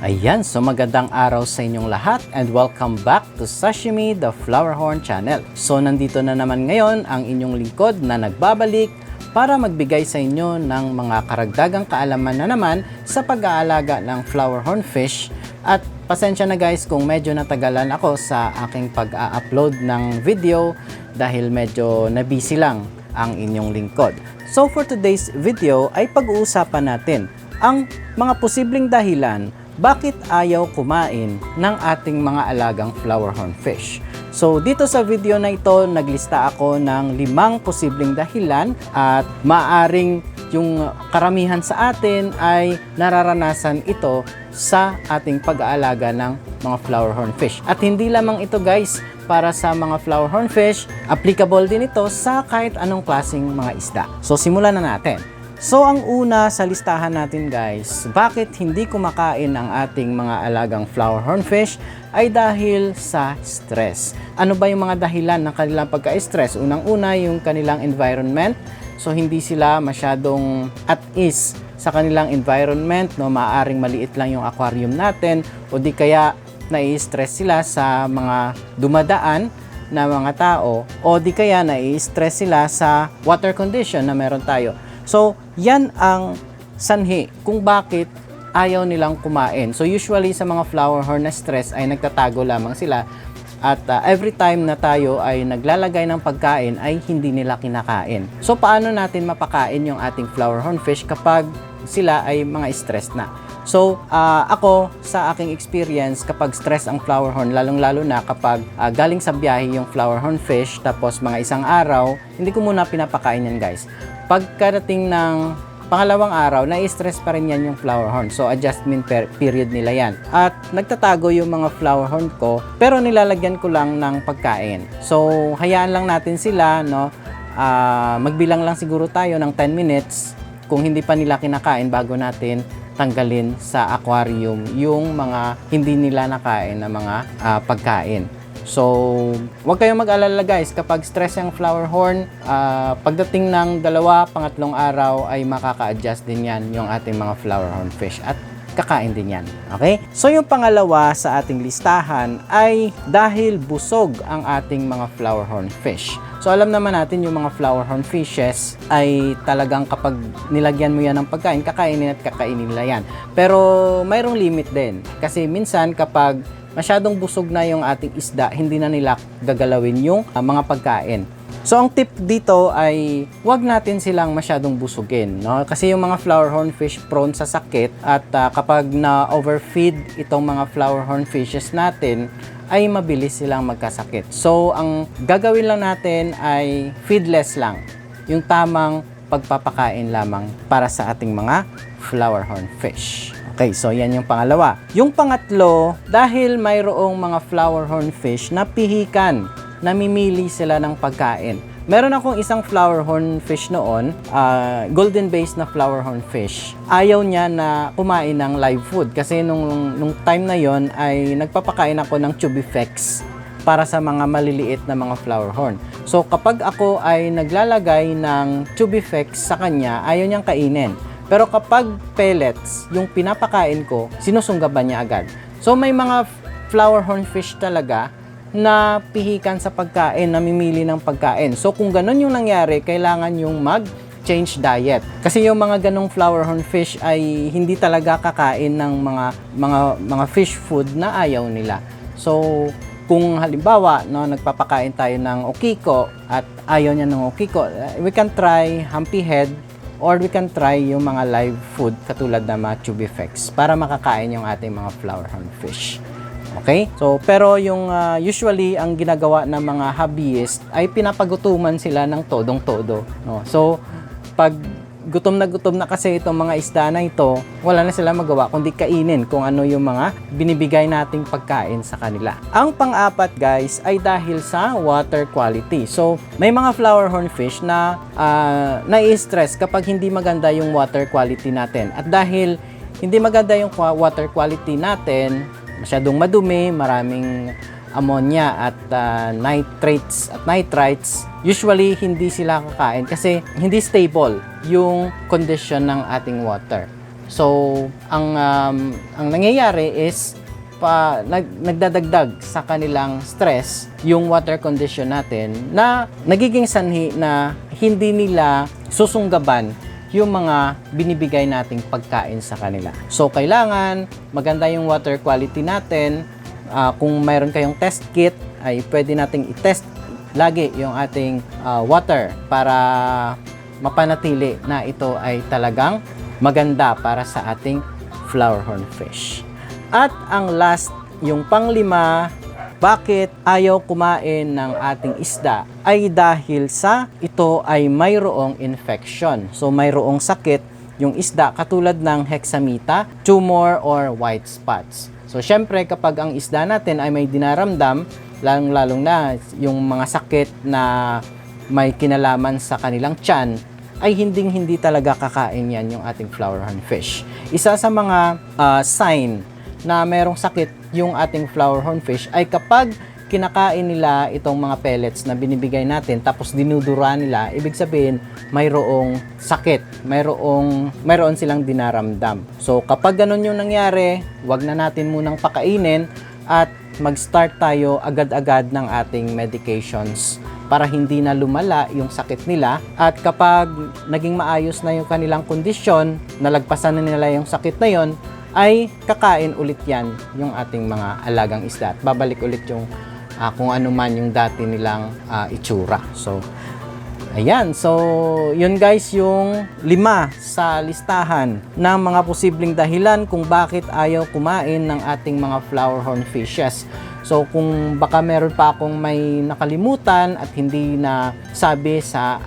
Ayan, so magandang araw sa inyong lahat and welcome back to Sashimi the Flower Horn Channel. So nandito na naman ngayon ang inyong lingkod na nagbabalik para magbigay sa inyo ng mga karagdagang kaalaman na naman sa pag-aalaga ng flower horn fish at pasensya na guys kung medyo natagalan ako sa aking pag-upload ng video dahil medyo nabisi lang ang inyong lingkod. So for today's video ay pag-uusapan natin ang mga posibleng dahilan bakit ayaw kumain ng ating mga alagang flower horn fish. So dito sa video na ito, naglista ako ng limang posibleng dahilan at maaring yung karamihan sa atin ay nararanasan ito sa ating pag-aalaga ng mga flower horn fish. At hindi lamang ito guys para sa mga flower horn fish, applicable din ito sa kahit anong klaseng mga isda. So simulan na natin. So ang una sa listahan natin guys, bakit hindi kumakain ang ating mga alagang flower horn fish ay dahil sa stress. Ano ba yung mga dahilan ng kanilang pagka-stress? Unang-una yung kanilang environment. So hindi sila masyadong at ease sa kanilang environment, no? Maaring maliit lang yung aquarium natin o di kaya nai-stress sila sa mga dumadaan na mga tao o di kaya nai-stress sila sa water condition na meron tayo. So, yan ang sanhi kung bakit ayaw nilang kumain. So, usually sa mga flower horn na stress ay nagtatago lamang sila at uh, every time na tayo ay naglalagay ng pagkain ay hindi nila kinakain. So, paano natin mapakain yung ating flower horn fish kapag sila ay mga stress na? So, ah, ako sa aking experience kapag stress ang flower horn, lalong-lalo na kapag ah, galing sa biyahe yung flower horn fish tapos mga isang araw, hindi ko muna pinapakain yan guys. Pagkarating ng pangalawang araw, na-stress pa rin yan yung flower horn. So, adjustment per- period nila yan. At nagtatago yung mga flower horn ko, pero nilalagyan ko lang ng pagkain. So, hayaan lang natin sila, no? Ah, magbilang lang siguro tayo ng 10 minutes kung hindi pa nila kinakain bago natin tanggalin sa aquarium yung mga hindi nila nakain na mga ah, pagkain. So, huwag kayong mag-alala guys, kapag stress yung flower horn, ah, pagdating ng dalawa, pangatlong araw ay makaka-adjust din yan yung ating mga flower horn fish at kakain din yan. Okay? So, yung pangalawa sa ating listahan ay dahil busog ang ating mga flower horn fish. So alam naman natin yung mga flower horn fishes ay talagang kapag nilagyan mo yan ng pagkain, kakainin at kakainin nila yan. Pero mayroong limit din. Kasi minsan kapag masyadong busog na yung ating isda, hindi na nila gagalawin yung ah, mga pagkain. So ang tip dito ay wag natin silang masyadong busugin, no? Kasi yung mga flower horn fish prone sa sakit at ah, kapag na overfeed itong mga flower horn fishes natin, ay mabilis silang magkasakit. So, ang gagawin lang natin ay feedless lang. Yung tamang pagpapakain lamang para sa ating mga flower horn fish. Okay, so yan yung pangalawa. Yung pangatlo, dahil mayroong mga flower horn fish na pihikan, namimili sila ng pagkain. Meron akong isang flower horn fish noon, ah, golden base na flower horn fish. Ayaw niya na kumain ng live food kasi nung, nung time na yon ay nagpapakain ako ng Tubifex para sa mga maliliit na mga flower horn. So kapag ako ay naglalagay ng Tubifex sa kanya, ayaw niyang kainin. Pero kapag pellets, yung pinapakain ko, sinusunggaban niya agad. So may mga flower horn fish talaga na pihikan sa pagkain, namimili ng pagkain. So kung ganun yung nangyari, kailangan yung mag change diet. Kasi yung mga ganong flower horn fish ay hindi talaga kakain ng mga mga mga fish food na ayaw nila. So kung halimbawa no nagpapakain tayo ng okiko at ayaw niya ng okiko, eh, we can try humpy head or we can try yung mga live food katulad ng mga tubifex para makakain yung ating mga flower horn fish. Okay? So, pero yung ah, usually ang ginagawa ng mga hobbyist ay pinapagutuman sila ng todong-todo. No? So, pag gutom na gutom na kasi itong mga isda na ito, wala na sila magawa kundi kainin kung ano yung mga binibigay nating pagkain sa kanila. Ang pang-apat guys ay dahil sa water quality. So, may mga flower horn fish na ah, nai-stress kapag hindi maganda yung water quality natin. At dahil hindi maganda yung water quality natin, masyadong madumi, maraming ammonia at ah, nitrates at nitrites, usually hindi sila kakain kasi hindi stable yung condition ng ating water. So, ang um, ang nangyayari is pa nag, nagdadagdag sa kanilang stress yung water condition natin na nagiging sanhi na hindi nila susunggaban yung mga binibigay nating pagkain sa kanila. So, kailangan maganda yung water quality natin. Ah, kung mayroon kayong test kit, ay pwede nating i-test lagi yung ating ah, water para mapanatili na ito ay talagang maganda para sa ating flowerhorn fish. At ang last, yung panglima, bakit ayaw kumain ng ating isda ay dahil sa ito ay mayroong infection. So mayroong sakit yung isda katulad ng hexamita, tumor or white spots. So syempre kapag ang isda natin ay may dinaramdam, lalong-lalong na yung mga sakit na may kinalaman sa kanilang tiyan, ay hinding-hindi talaga kakain yan yung ating flowerhorn fish. Isa sa mga ah, sign na merong sakit yung ating flowerhorn fish ay kapag kinakain nila itong mga pellets na binibigay natin tapos dinudura nila, ibig sabihin mayroong sakit, mayroong mayroon silang dinaramdam. So kapag ganun yung nangyari, wag na natin munang pakainin at mag-start tayo agad-agad ng ating medications para hindi na lumala yung sakit nila at kapag naging maayos na yung kanilang kondisyon, nalagpasan na nila yung sakit na yon, ay kakain ulit yan yung ating mga alagang isda at babalik ulit yung ah, kung ano man yung dati nilang ah, itsura. So, Ayan, so yun guys yung lima sa listahan ng mga posibleng dahilan kung bakit ayaw kumain ng ating mga flowerhorn fishes. So kung baka meron pa akong may nakalimutan at hindi na sabi sa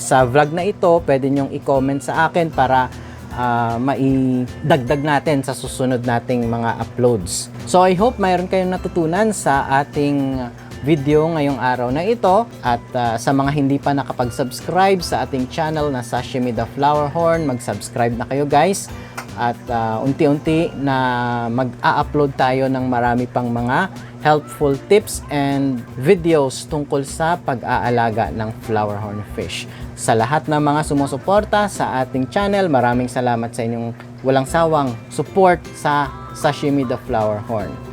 sa vlog na ito, pwede nyong i-comment sa akin para ah, maidagdag natin sa susunod nating mga uploads. So I hope mayroon kayong natutunan sa ating video ngayong araw na ito at ah, sa mga hindi pa nakapag-subscribe sa ating channel na Sashimi the Flower Horn, mag-subscribe na kayo guys at ah, unti-unti na mag-a-upload tayo ng marami pang mga helpful tips and videos tungkol sa pag-aalaga ng flower horn fish. Sa lahat ng mga sumusuporta sa ating channel, maraming salamat sa inyong walang sawang support sa Sashimi the Flower Horn.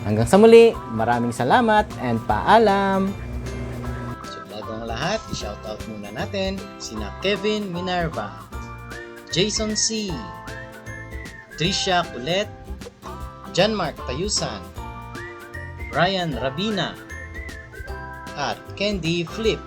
Hanggang sa muli, maraming salamat and paalam! So bago ang lahat, i-shoutout muna natin sina Kevin Minerva, Jason C, Trisha Kulet, John Mark Tayusan, Brian Rabina, at Candy Flip.